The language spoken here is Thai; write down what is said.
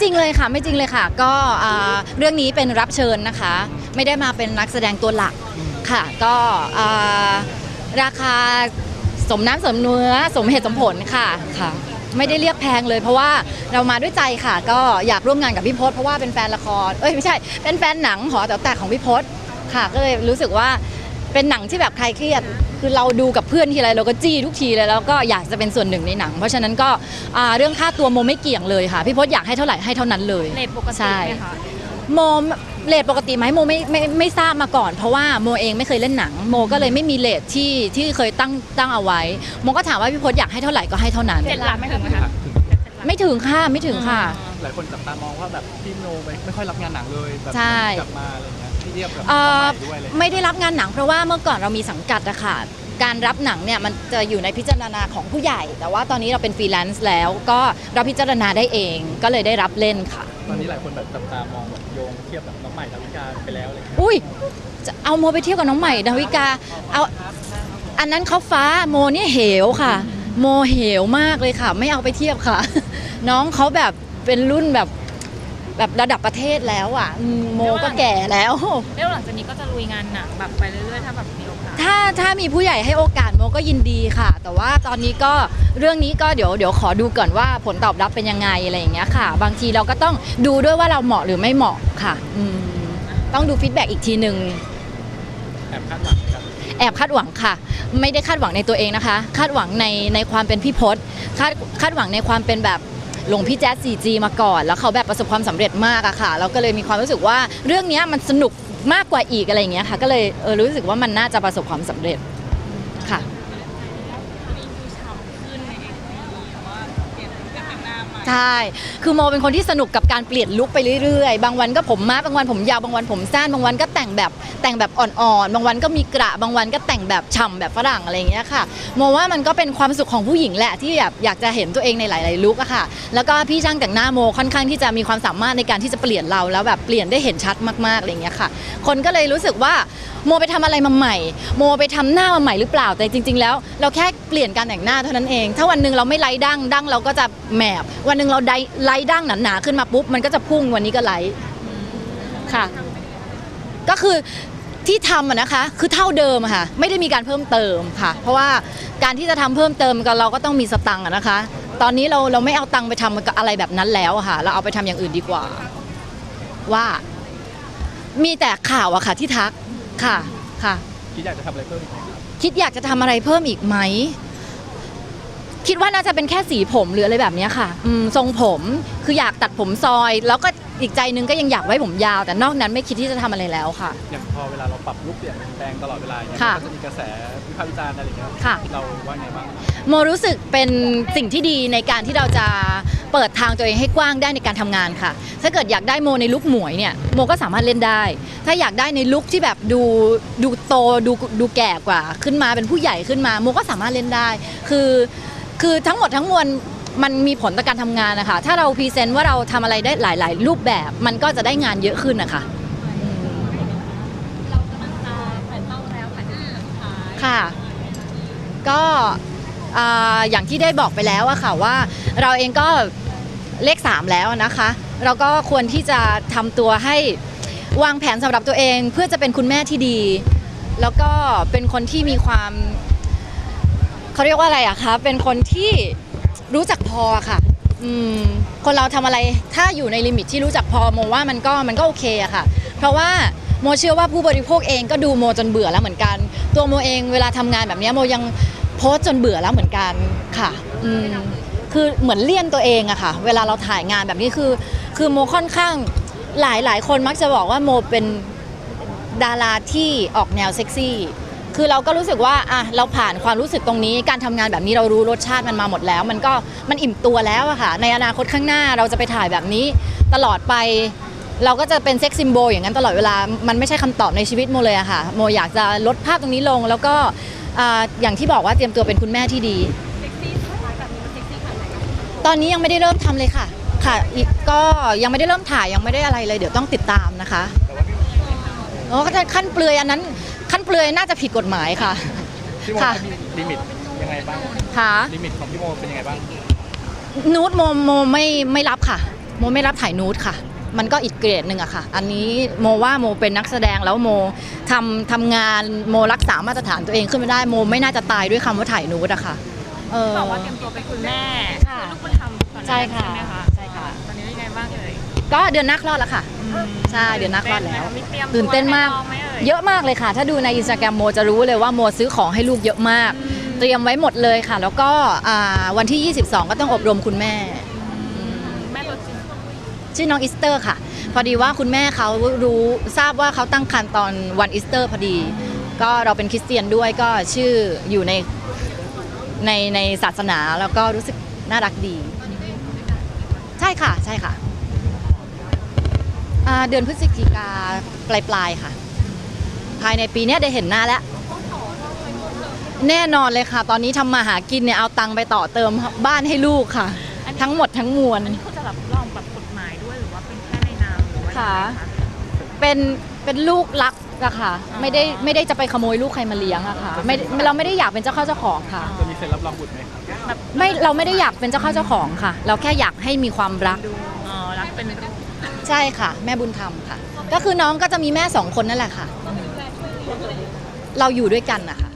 จริงเลยค่ะไม่จริงเลยค่ะ ก็อ่าเรื่องนี้เป็นรับเชิญนะคะ ไม่ได้มาเป็นนักแสดงตัวหลักค่ะ ก็อ่าราคาสมน้ำสมเนื้อสมเหตุสมผลค่ะค่ะ ไม่ได้เรียกแพงเลย เพราะว่าเรามาด้วยใจค่ะ ก็อยากร่วมงานกับพี่พศเพราะว่าเป็นแฟนละครเอ้ยไม่ใช่เป็นแฟนหนังหอแต๋วแตกของพี่พศค่ะ ก็เลยรู้สึกว่าเป็นหนังที่แบบใครเครียด คือเราดูกับเพื่อนทีไรเราก็จี้ทุกทีเลยแล้วก็อยากจะเป็นส่วนหนึ่งในหนัง เพราะฉะนั้นก็อ่าเรื่องค่าตัวโมไม่เกี่ยงเลยค่ะ พี่พศอยากให้เท่าไหร่ให้เท่านั้นเลย เลทปกติใช่ไหมคะ โมเลทปกติไหมโมไม่ไม่ไม่ทราบมาก่อน เพราะว่าโมเองไม่เคยเล่นหนัง โมก็เลยไม่มีเลทที่ที่เคยตั้งตั้งเอาไว้ โมก็ถามว่าพี่พศอยากให้เท่าไหร่ก็ให้เท่านั้น เจ็ดหลักไม่ถึงไหมคะ ไม่ถึงค่ะไม่ถึงค่ะ หลายคนจับตามองว่าแบบพี่โนไม่ไม่ค่อยรับงานหนังเลยแบบใช่ กลับมาอะไรเงี้ย ที่เทียบกับเอ่น้องอใหม่ด้วยเลยไม่ได้รับงานหนังเพราะว่าเมื่อก่อนเรามีสังกัดอะค่ะ การรับหนังเนี่ยมันจะอยู่ในพิจารณาของผู้ใหญ่ แต่ว่าตอนนี้เราเป็นฟรีแลนซ์แล้ว ก็เราพิจารณาได้เองก็เลยได้รับเล่นค่ะ ตอนนี้หลายคนแบบจับตามองแบบโยงเทียบกับน้องใหม่ดาวิกาไปแล้วอะไรเงี้ยอุ้ยจะเอาโมไปเที่ยวกับน้องใหม่ดาวิกาเอาอันนั้นเขาฟ้าโมเนี่ยเหวค่ะ โมเหวมากเลยค่ะ ไม่เอาไปเทียบค่ะ น้องเขาแบบเป็นรุ่นแบบ แบบระดับประเทศแล้วอะอืมโมก็แก่แล้วแล้วหลังจากนี้ก็จะลุยงานหนังแบบไปเรื่อยๆ ถ้าแบบมีโอกาส ถ้าถ้ามีผู้ใหญ่ให้โอกาสโมก็ยินดีค่ะ แต่ว่าตอนนี้ก็เรื่องนี้ก็เดี๋ยวเดี๋ยวขอดูก่อนว่าผลตอบรับเป็นยังไงอะไรอย่างเงี้ยค่ะ บางทีเราก็ต้องดูด้วยว่าเราเหมาะหรือไม่เหมาะค่ะอืมต้องดูฟีดแบ็กอีกทีหนึ่งแอบคาดหวังไหมครับแอบคาดหวังค่ะ ไม่ได้คาดหวังในตัวเองนะคะ คาดหวังในในความเป็นพี่พศคาดคาดหวังในความเป็นแบบ หลวงพี่แจ๊ส 4G มาก่อน แล้วเขาแบบประสบความสำเร็จมากอะค่ะ เราก็เลยมีความรู้สึกว่าเรื่องนี้มันสนุกมากกว่าอีกอะไรอย่างเงี้ยค่ะ ก็เลยเออรู้สึกว่ามันน่าจะประสบความสำเร็จค่ะ ใช่ คือโมเป็นคนที่สนุกกับการเปลี่ยนลุคไปเรื่อยๆ บางวันก็ผมมาบางวันผมยาว บางวันผมสั้น บางวันก็แต่งแบบแต่งแบบอ่อนๆ บางวันก็มีกระ บางวันก็แต่งแบบฉ่ำแบบฝรั่งอะไรอย่างเงี้ยค่ะ โมว่ามันก็เป็นความสุขของผู้หญิงแหละที่แบบอยากจะเห็นตัวเองในหลายๆลุคอะค่ะ แล้วก็พี่ช่างแต่งหน้าโมค่อนข้างที่จะมีความสามารถในการที่จะเปลี่ยนเราแล้วแบบเปลี่ยนได้เห็นชัดมากๆ อะไรอย่างเงี้ยค่ะ คนก็เลยรู้สึกว่าโมไปทำอะไรมาใหม่ โมไปทำหน้ามาใหม่หรือเปล่า แต่จริง ๆ แล้วเราแค่เปลี่ยนการแต่งหน้าเท่านั้นเอง ถ้าวันหนึ่งเราไม่ไล่ดั้งดั้งเราก็จะแหมบวันหนึ่งเราไดไล่ดั้งหนาๆขึ้นมาปุ๊บมันก็จะพุ่งวันนี้ก็ไล่ค่ะ ก็คือที่ทำอะนะคะ คือเท่าเดิมอะค่ะ ไม่ได้มีการเพิ่มเติมค่ะ เพราะว่าการที่จะทำเพิ่มเติมก็เราก็ต้องมีสตังค์อะนะคะ ตอนนี้เราเราไม่เอาตังค์ไปทำกับอะไรแบบนั้นแล้วอะค่ะ เราเอาไปทำอย่างอื่นดีกว่า ว่า มีแต่ข่าวอะค่ะที่ทักค่ะค่ะ คิดอยากจะทำอะไรเพิ่มอีกไหมครับคิดอยากจะทำอะไรเพิ่มอีกไหม คิดว่าน่าจะเป็นแค่สีผมหรืออะไรแบบเนี้ยค่ะอืมทรงผมคืออยากตัดผมซอย แล้วก็อีกใจนึงก็ยังอยากไว้ผมยาว แต่นอกนั้นไม่คิดที่จะทำอะไรแล้วค่ะ อย่างพอเวลาเราปรับลุคเปลี่ยนแปลงตลอดเวลาอย่างเงี้ยค่ะมันก็จะมีกระแสวิพากษ์วิจารณ์อะไรอย่างเงี้ยค่ะ เราว่าไงบ้างโมรู้สึกเป็นสิ่งที่ดีในการที่เราจะเปิดทางตัวเองให้กว้างได้ในการทำงานค่ะ ถ้าเกิดอยากได้โมในลุคหมวยเนี่ยโมก็สามารถเล่นได้ ถ้าอยากได้ในลุคที่แบบดูดูโตดูดูแก่กว่าขึ้นมาเป็นผู้ใหญ่ขึ้นมาโมก็สามารถเล่นได้ คือ คือทั้งหมดทั้งมวลมันมีผลต่อการทำงานนะคะ ถ้าเราพรีเซนต์ว่าเราทำอะไรได้หลาย ๆ รูปแบบ มันก็จะได้งานเยอะขึ้นนะคะค่ะ ก็อ่าอย่างที่ได้บอกไปแล้วอะค่ะว่าเราเองก็เลข 3 แล้วนะคะ เราก็ควรที่จะทำตัวให้วางแผนสำหรับตัวเอง เพื่อจะเป็นคุณแม่ที่ดี แล้วก็เป็นคนที่มีความ เขาเรียกว่าอะไรอะคะเป็นคนที่รู้จักพอค่ะอืมคนเราทำอะไรถ้าอยู่ในลิมิตที่รู้จักพอโมว่ามันก็มันก็โอเคอะค่ะ เพราะว่าโมเชื่อว่าผู้บริโภคเองก็ดูโมจนเบื่อแล้วเหมือนกัน ตัวโมเองเวลาทำงานแบบนี้โมยังโพสจนเบื่อแล้วเหมือนกันค่ะอืมคือเหมือนเลี่ยนตัวเองอะค่ะ เวลาเราถ่ายงานแบบนี้คือ คือโมค่อนข้างหลายหลายคนมักจะบอกว่าโมเป็นดาราที่ออกแนวเซ็กซี่ คือเราก็รู้สึกว่าอะเราผ่านความรู้สึกตรงนี้ การทำงานแบบนี้เรารู้รสชาติมันมาหมดแล้ว มันก็มันอิ่มตัวแล้วอะค่ะ ในอนาคตข้างหน้าเราจะไปถ่ายแบบนี้ ตลอดไป เราก็จะเป็นเซ็กซิมโบอย่างนั้นตลอดเวลา มันไม่ใช่คำตอบในชีวิตโมเลยอะค่ะ โมอยากจะลดภาพตรงนี้ลง แล้วก็อ่าอย่างที่บอกว่าเตรียมตัวเป็นคุณแม่ที่ดี ตอนนี้ยังไม่ได้เริ่มทำเลยค่ะ ค่ะ ก็ยังไม่ได้เริ่มถ่ายยังไม่ได้อะไรเลย เดี๋ยวต้องติดตามนะคะโอ้ก็จะขั้นเปลือยอันนั้น ขั้นเปลือยน่าจะผิดกฎหมายค่ะ พี่โมค่ะ มีลิมิตยังไงบ้าง ค่ะลิมิตของพี่โมเป็นยังไงบ้าง นูดโมโมไม่ไม่รับค่ะ โมไม่รับถ่ายนูดค่ะ มันก็อีกเกรดหนึ่งอะค่ะ อันนี้โมว่าโมเป็นนักแสดงแล้วโมทำทำงานโมรักษามาตรฐานตัวเองขึ้นมาได้โมไม่น่าจะตายด้วยคำว่าถ่ายนูดอะค่ะเออ บอกว่าเตรียมตัวเป็นคุณแม่ค่ะลูกบุญธรรมก่อนหน้าใช่ค่ะใช่ไหมคะใช่ค่ะ ตอนนี้เป็นไงบ้างเอ่ยก็เดือนหน้าคลอดแล้วค่ะ ใช่เดือนหน้าคลอดแล้วมีเตรียมตื่นเต้นมากตัวให้น้องไหมเอ่ยเยอะมากเลยค่ะ ถ้าดูในอินสตาแกรมโมจะรู้เลยว่าโมซื้อของให้ลูกเยอะมาก เตรียมไว้หมดเลยค่ะ แล้วก็อ่าวันที่ 22 ก็ต้องอบรมคุณแม่ แม่ตัวจริงชื่อน้องอีสเตอร์ค่ะ พอดีว่าคุณแม่เขารู้ทราบว่าเขาตั้งครรภ์ตอนวันอีสเตอร์พอดี ก็เราเป็นคริสเตียนด้วยก็ชื่ออยู่ในในในศาสนาแล้วก็รู้สึกน่ารักดี ใช่ค่ะใช่ค่ะ อ่าเดือนพฤศจิกาปลายปลายๆค่ะ ภายในปีเนี้ยได้เห็นหน้าแล้ว แน่นอนเลยค่ะ ตอนนี้ทำมาหากินเนี่ยเอาตังค์ไปต่อเติมบ้านให้ลูกค่ะ ทั้งหมดทั้งมวลอันนี้คือจะรับรองแบบกฎหมายด้วยหรือว่าเป็นแค่ในนามหรือว่ายังไงค่ะคะเป็นเป็นลูกรักอะค่ะอ๋อไม่ได้ไม่ได้จะไปขโมยลูกใครมาเลี้ยงอะค่ะไม่เราไม่ได้อยากเป็นเจ้าเข้าเจ้าของค่ะ จะมีเซ็นรับรองบุตรไหมครับแบบไม่เราไม่ได้อยากเป็นเจ้าเข้าเจ้าของค่ะ เราแค่อยากให้มีความรัก อ๋อรักเป็น ใช่ค่ะ แม่บุญธรรมค่ะ ก็คือน้องก็จะมีแม่สองคนนั่นแหละค่ะ เราอยู่ด้วยกันนะคะ